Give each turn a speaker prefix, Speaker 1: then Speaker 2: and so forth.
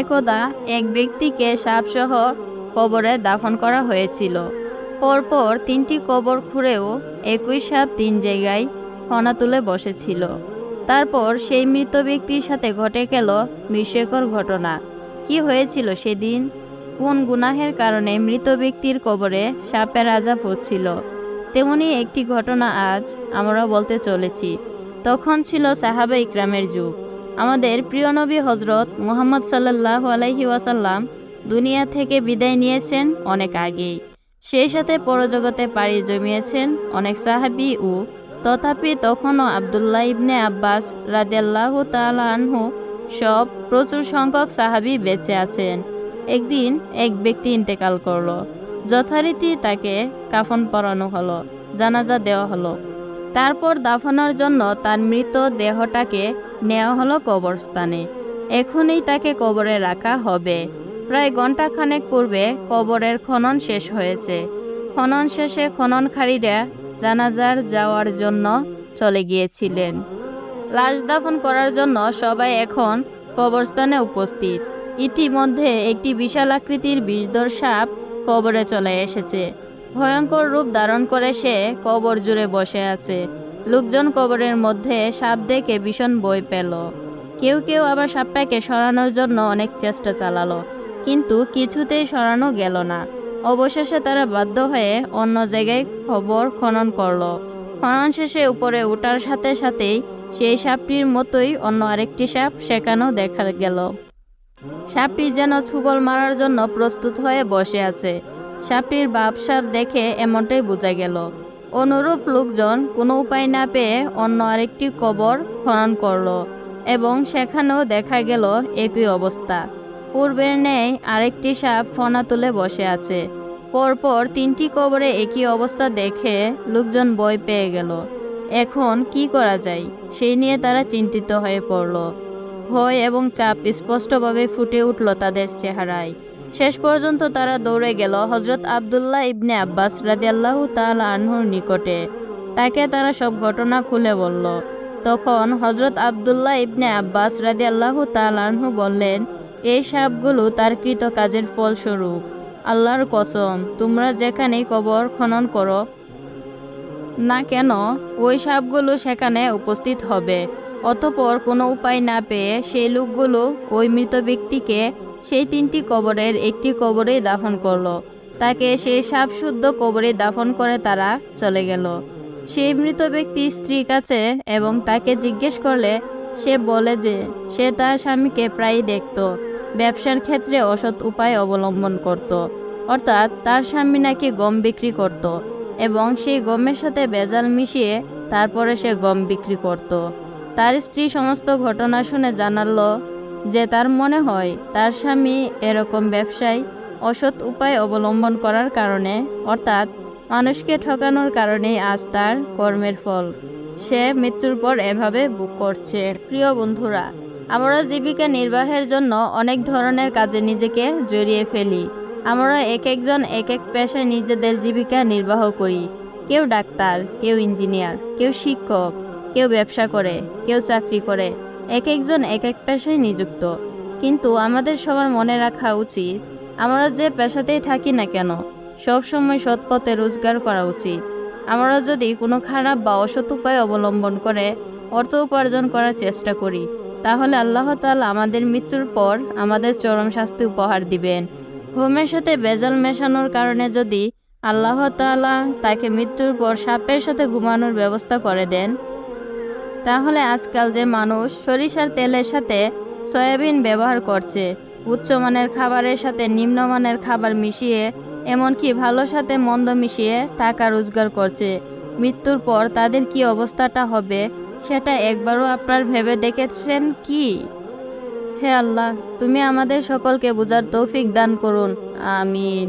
Speaker 1: একদা এক ব্যক্তিকে সাপসহ কবরে দাফন করা হয়েছিল। পরপর তিনটি কবর খুঁড়েও একই সাপ তিন জায়গায় ফনা তুলে বসেছিল। তারপর সেই মৃত ব্যক্তির সাথে ঘটে গেল বিস্ময়কর ঘটনা। কি হয়েছিল সেদিন? কোন গুনাহের কারণে মৃত ব্যক্তির কবরে সাপের আজাব হচ্ছিল? তেমনি একটি ঘটনা আজ আমরা বলতে চলেছি। তখন ছিল সাহাবা ইকরামের যুগ। আমাদের প্রিয় নবী হজরত মুহাম্মদ সাল্লাহ আলাইহি ওয়াসাল্লাম দুনিয়া থেকে বিদায় নিয়েছেন অনেক আগেই। সেই সাথে পরজগতে পাড়ি জমিয়েছেন অনেক সাহাবি ও তথাপি তখনও আবদুল্লাহ ইবনে আব্বাস রাদিয়াল্লাহু তাআলা আনহু সব প্রচুর সংখ্যক সাহাবি বেঁচে আছেন। একদিন এক ব্যক্তি ইন্তেকাল করল। যথারীতি তাকে কাফন পরানো হলো, জানাজা দেওয়া হলো। তারপর দাফনার জন্য তার মৃত দেহটাকে নেওয়া হলো কবরস্থানে। এখনই তাকে কবরে রাখা হবে। প্রায় ঘণ্টাখানেক পূর্বে কবরের খনন শেষ হয়েছে। খনন শেষে খননকারীরা জানাজার যাওয়ার জন্য চলে গিয়েছিলেন। লাশ দাফন করার জন্য সবাই এখন কবরস্থানে উপস্থিত। ইতিমধ্যে একটি বিশাল আকৃতির বিষধর সাপ কবরে চলে এসেছে। ভয়ঙ্কর রূপ ধারণ করে সে কবর জুড়ে বসে আছে। লোকজন কবরের মধ্যে সাপ দেখে ভীষণ বই পেল। কেউ কেউ আবার সাপটাকে সরানোর জন্য অনেক চেষ্টা চালালো, কিন্তু কিছুতেই সরানো গেল না। অবশেষে তারা বাধ্য হয়ে অন্য জায়গায় খবর খনন করল। খনন শেষে উপরে ওঠার সাথে সাথেই সেই সাপটির মতোই অন্য আরেকটি সাপ সেখানেও দেখা গেল। সাপটি যেন ছুবল মারার জন্য প্রস্তুত হয়ে বসে আছে। সাপটির বাপ সাপ দেখে এমনটাই বোঝা গেল। অনুরূপ লোকজন কোনো উপায় না পেয়ে অন্য আরেকটি কবর খনন করল এবং সেখানেও দেখা গেল একই অবস্থা। পূর্বের ন্যায় আরেকটি সাপ ফনা তুলে বসে আছে। পরপর তিনটি কবরে একই অবস্থা দেখে লোকজন ভয় পেয়ে গেল। এখন কি করা যায়? সেই নিয়ে তারা চিন্তিত হয়ে পড়ল। ভয় এবং চাপ স্পষ্টভাবে ফুটে উঠল তাদের চেহারায়। শেষ পর্যন্ত তারা দৌড়ে গেল হজরত আবদুল্লাহ ইবনে আব্বাস রাদিয়াল্লাহু তাআলা আনহুর নিকটে। তাকে তারা সব ঘটনা খুলে বলল। তখন হজরত আবদুল্লাহ ইবনে আব্বাস রাদিয়াল্লাহু তাআলা আনহু বললেন, এই সাপগুলো তার কৃত কাজের ফলস্বরূপ। আল্লাহর কসম, তোমরা যেখানে কবর খনন করো না কেন, ওই সাপগুলো সেখানে উপস্থিত হবে। অতপর কোনো উপায় না পেয়ে সেই লোকগুলো ওই মৃত ব্যক্তিকে সেই তিনটি কবরের একটি কবরে দাফন করল। তাকে সেই সাপ শুদ্ধ কবরে দাফন করে তারা চলে গেল। সেই মৃত ব্যক্তি স্ত্রীর কাছে এবং তাকে জিজ্ঞেস করলে, সে বলে যে, সে তার স্বামীকে প্রায়ই দেখত, ব্যবসার ক্ষেত্রে অসৎ উপায় অবলম্বন করত, অর্থাৎ তার স্বামী নাকি গম বিক্রি করত এবং সেই গমের সাথে বেজাল মিশিয়ে তারপরে সে গম বিক্রি করত। তার স্ত্রী সমস্ত ঘটনা শুনে জানালো যে তার মনে হয় তার স্বামী এরকম ব্যবসায় অসৎ উপায় অবলম্বন করার কারণে, অর্থাৎ মানুষকে ঠকানোর কারণেই আজ তার কর্মের ফল। সে মৃত্যুর পর এভাবে বুক করছে। প্রিয় বন্ধুরা, আমরা জীবিকা নির্বাহের জন্য অনেক ধরনের কাজে নিজেকে জড়িয়ে ফেলি। আমরা এক একজন এক এক পেশায় নিজেদের জীবিকা নির্বাহ করি। কেউ ডাক্তার, কেউ ইঞ্জিনিয়ার, কেউ শিক্ষক, কেউ ব্যবসা করে, কেউ চাকরি করে। এক একজন এক এক পেশায় নিযুক্ত। কিন্তু আমাদের সবার মনে রাখা উচিত, আমরা যে পেশাতেই থাকি না কেন, সবসময় সৎ পথে রোজগার করা উচিত। আমরা যদি কোনো খারাপ বা অসৎ উপায় অবলম্বন করে অর্থ উপার্জন করার চেষ্টা করি, তাহলে আল্লাহ তাআলা আমাদের মৃত্যুর পর আমাদের চরম শাস্তি উপহার দিবেন। ঘুমের সাথে বেজাল মেশানোর কারণে যদি আল্লাহ তাআলা তাকে মৃত্যুর পর সাপের সাথে ঘুমানোর ব্যবস্থা করে দেন তাহলে আজকাল যে মানুষ সরিষার তেলের সাথে সয়াবিন ব্যবহার করছে উচ্চমানের খাবারের সাথে নিম্নমানের খাবার মিশিয়ে, এমনকি ভালোর সাথে মন্দ মিশিয়ে টাকা রোজগার করছে। মৃত্যুর পর তাদের কি অবস্থাটা হবে, সেটা একবারও আপনার ভেবে দেখেছেন কি? হে আল্লাহ, তুমি আমাদের সকলকে বোঝার তৌফিক দান করুন, আমিন।